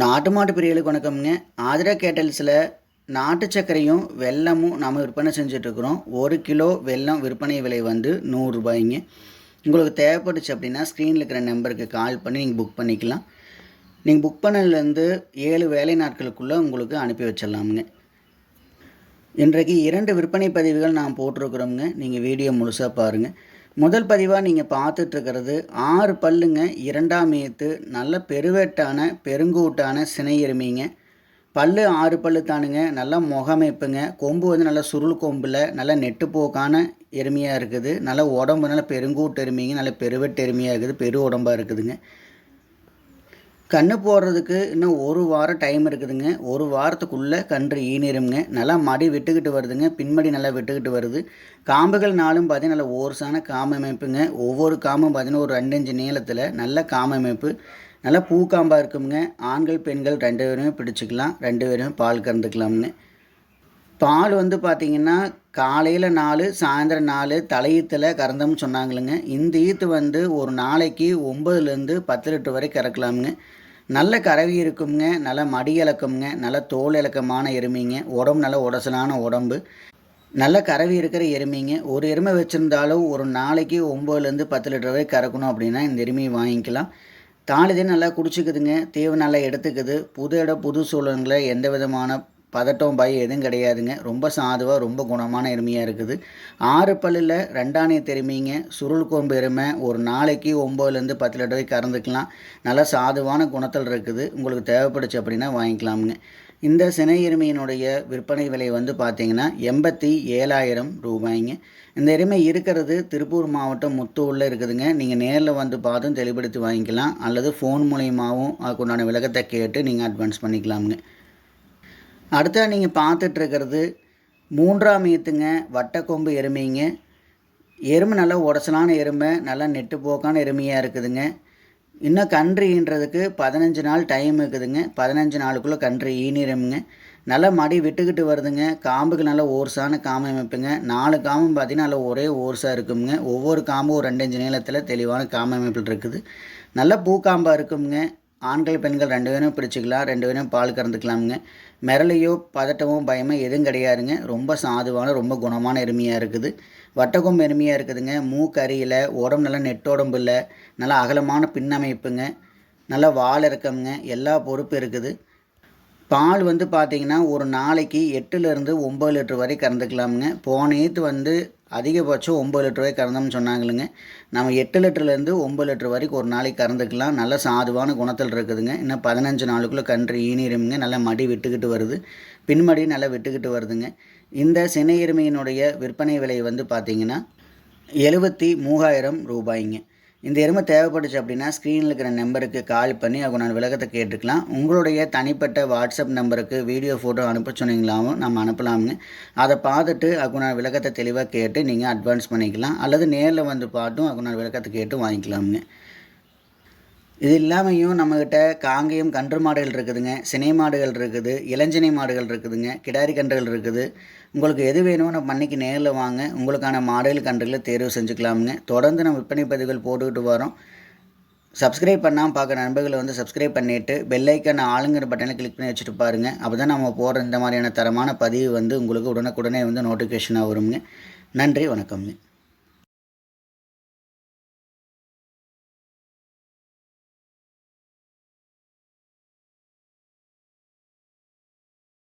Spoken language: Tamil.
நாட்டு மாட்டு பிரியலுக்கு வணக்கம்ங்க. ஆதிரா கேட்டல்ஸில் நாட்டு சர்க்கரையும் வெல்லமும் நாம் விற்பனை செஞ்சிட்ருக்குறோம். ஒரு கிலோ வெல்லம் விற்பனை விலை வந்து நூறுரூபாய்ங்க உங்களுக்கு தேவைப்பட்டுச்சு அப்படின்னா ஸ்க்ரீனில் இருக்கிற நம்பருக்கு கால் பண்ணி நீங்கள் புக் பண்ணிக்கலாம். நீங்கள் புக் பண்ணதுலேருந்து ஏழு வேலை நாட்களுக்குள்ளே உங்களுக்கு அனுப்பி வச்சிடலாமுங்க. இன்றைக்கு இரண்டு விற்பனை பதிவுகள் நான் போட்டிருக்கிறோங்க நீங்கள் வீடியோ முழுசாக பாருங்கள் முதல் பதிவாக நீங்கள் பார்த்துட்ருக்கிறது ஆறு பல்லுங்க இரண்டாம் ஏத்து நல்ல பெருவெட்டான பெருங்கூட்டான சினை எருமைங்க. பல்லு ஆறு பல்லு தானுங்க நல்லா முகமைப்புங்க. கொம்பு வந்து நல்லா சுருள் கொம்பில் நல்லா நெட்டுப்போக்கான எருமையாக இருக்குது. நல்லா உடம்பு நல்லா பெருங்கூட்டு எருமைங்க நல்ல பெருவெட்டு எருமையாக இருக்குது பெரு உடம்பாக இருக்குதுங்க. கன்று போடுறதுக்கு இன்னும் ஒரு வாரம் டைம் இருக்குதுங்க. ஒரு வாரத்துக்குள்ளே கன்று ஈனிருங்க நல்லா மடி விட்டுக்கிட்டு வருதுங்க. பின்மடி நல்லா விட்டுக்கிட்டு வருது. காம்புகள் நாளும் பார்த்தீங்கன்னா நல்லா ஓர்ஸான காம அமைப்புங்க. ஒவ்வொரு காம்பும் பார்த்தீங்கன்னா ஒரு ரெண்டு இன்ச்சு நீளத்தில் நல்ல காம அமைப்பு. நல்லா பூக்காம்பாக இருக்குங்க ஆண்கள் பெண்கள் ரெண்டு பேருமே பிடிச்சிக்கலாம். ரெண்டு பேருமே பால் கறந்துக்கலாம்னு. பால் வந்து பார்த்திங்கன்னா காலையில் நாலு சாயந்தரம் நாலு தலையீத்தில் கறந்தோம்னு சொன்னாங்களுங்க. இந்த ஈத்து வந்து ஒரு நாளைக்கு ஒம்பதுலேருந்து பத்து லிட்டர் வரை கறக்கலாமுங்க. நல்ல கறவி இருக்குங்க நல்ல மடி இலக்கம்ங்க நல்ல தோல் இலக்கமான எருமைங்க உடம்பு நல்ல உடசலான உடம்பு. நல்ல கறவி இருக்கிற எருமைங்க. ஒரு எருமை வச்சுருந்தாலும் ஒரு நாளைக்கு ஒம்பதுலேருந்து பத்து லிட்டர் வரை கறக்கணும் அப்படின்னா இந்த எருமையை வாங்கிக்கலாம். தாளிதே நல்லா குடிச்சிக்குதுங்க. தீவு நல்லா எடுத்துக்குது. புது இடம் புது சூழல்களை எந்த விதமான பதட்டம் பயம் எதுவும் கிடையாதுங்க. ரொம்ப சாதுவாக ரொம்ப குணமான எருமையாக இருக்குது. ஆறு பல்லில் ரெண்டாணி எருமைங்க சுருள் கொம்பு எருமை. ஒரு நாளைக்கு ஒம்போதுலேருந்து பத்து லிட்டர் வரைக்கும் கறந்துக்கலாம். நல்லா சாதுவான குணத்தில் இருக்குது. உங்களுக்கு தேவைப்படுச்சு அப்படின்னா வாங்கிக்கலாமுங்க. இந்த சினை எருமையினுடைய விற்பனை விலை வந்து பார்த்திங்கன்னா எண்பத்தி ஏழாயிரம் ரூபாய்ங்க. இந்த எருமை இருக்கிறது திருப்பூர் மாவட்டம் முத்தூரில் இருக்குதுங்க. நீங்கள் நேரில் வந்து பார்த்தும் தெளிவுபடுத்தி வாங்கிக்கலாம். அல்லது ஃபோன் மூலியமாகவும் அதுக்குண்டான விளக்கத்தை கேட்டு நீங்கள் அட்வான்ஸ் பண்ணிக்கலாமுங்க. அடுத்ததாக நீங்கள் பார்த்துட்ருக்கிறது மூன்றாம் ஈத்துங்க வட்டக்கொம்பு எருமைங்க. எருமை நல்லா உடச்சலான எருமை நல்லா நெட்டு போக்கான எருமையாக இருக்குதுங்க. இன்னும் கன்று ஈன்றதுக்கு பதினஞ்சு நாள் டைம் இருக்குதுங்க. பதினஞ்சு நாளுக்குள்ளே கன்று ஈனிருமுங்க. நல்லா மடி விட்டுக்கிட்டு வருதுங்க. காம்புக்கு நல்லா ஓர்ஸான காம்பு அமைப்புங்க. நாலு காம்பும் பார்த்தீங்கன்னா நல்லா ஒரே ஓர்ஸாக இருக்குங்க ஒவ்வொரு காம்பும் ஒரு ரெண்டு இன்ச்சு நீளத்தில் தெளிவான காம்பு அமைப்பில் இருக்குது. நல்ல பூக்காம்பாக இருக்குங்க ஆண்கள் பெண்கள் ரெண்டு பேரும் பிடிச்சிக்கலாம் ரெண்டு பேரும் பால் கறந்துக்கலாமுங்க. மிரளையோ பதட்டமோ பயமோ எதுவும் கிடையாதுங்க. ரொம்ப சாதுவான ரொம்ப குணமான எருமையாக இருக்குது. வட்டகம் எருமையாக இருக்குதுங்க. மூக்கரியில் உடம்பு நல்லா நெட்டோடம்பு இல்லை. நல்லா அகலமான பின்னமைப்புங்க. நல்லா வால் இறக்கமுங்க. எல்லா பொறுப்பு இருக்குது. பால் வந்து பார்த்திங்கன்னா ஒரு நாளைக்கு எட்டுலேருந்து ஒம்பது லிட்டர் வரை கறந்துக்கலாமுங்க. போன ஈத்து வந்து அதிகபட்சம் ஒம்பது லிட்டர் வரை கறந்தோம்னு சொன்னாங்களுங்க. நம்ம எட்டு லிட்டர்லேருந்து ஒம்பது லிட்டர் வரைக்கும் ஒரு நாளைக்கு கறந்துக்கலாம். நல்ல சாதுவான குணத்தில் இருக்குதுங்க. இன்னும் பதினஞ்சு நாளுக்குள்ளே கன்று ஈனிருமுங்க நல்லா மடி விட்டுக்கிட்டு வருது. பின்மடி நல்லா விட்டுக்கிட்டு வருதுங்க. இந்த சினை எருமையினுடைய விற்பனை விலை வந்து பார்த்திங்கன்னா எழுபத்தி மூவாயிரம் ரூபாய்ங்க. இந்த எருமை தேவைப்பட்டுச்சு அப்படின்னா ஸ்க்ரீனில் இருக்கிற நம்பருக்கு கால் பண்ணி அவங்க நான் விளக்கத்தை கேட்டுக்கலாம் உங்களுடைய தனிப்பட்ட வாட்ஸ்அப் நம்பருக்கு வீடியோ ஃபோட்டோ அனுப்ப சொன்னீங்களாவும் நம்ம அனுப்பலாம்னு. அதை பார்த்துட்டு அவங்க நான் விளக்கத்தை தெளிவாக கேட்டு நீங்கள் அட்வான்ஸ் பண்ணிக்கலாம். அல்லது நேரில் வந்து பார்த்தும் அவங்க நான் விளக்கத்தை கேட்டு வாங்கிக்கலாம்னு. இது இல்லாமையும் நம்மக்கிட்ட காங்கேயம் கன்று மாடுகள் இருக்குதுங்க சினை மாடுகள் இருக்குது இளஞ்சினை மாடுகள் இருக்குதுங்க கிடாரி கன்றுகள் இருக்குது. உங்களுக்கு எது வேணுமோ நம்ம மண்ணிக்கு நேரில் வாங்க உங்களுக்கான மாடுகள் கன்றுகளை தேர்வு செஞ்சுக்கலாமுங்க. தொடர்ந்து நம்ம விற்பனை பதிவுகள் போட்டுக்கிட்டு வரோம். சப்ஸ்கிரைப் பண்ணாமல் பார்க்குற நண்பர்களை வந்து சப்ஸ்கிரைப் பண்ணிவிட்டு பெல்லைக்கான ஆளுங்கிற பட்டனை கிளிக் பண்ணி வச்சுட்டு பாருங்கள் அப்போ தான் நம்ம போடுற இந்த மாதிரியான தரமான பதிவு வந்து உங்களுக்கு உடனுக்குடனே வந்து நோட்டிஃபிகேஷனாக வருங்க. நன்றி வணக்கம்ங்க.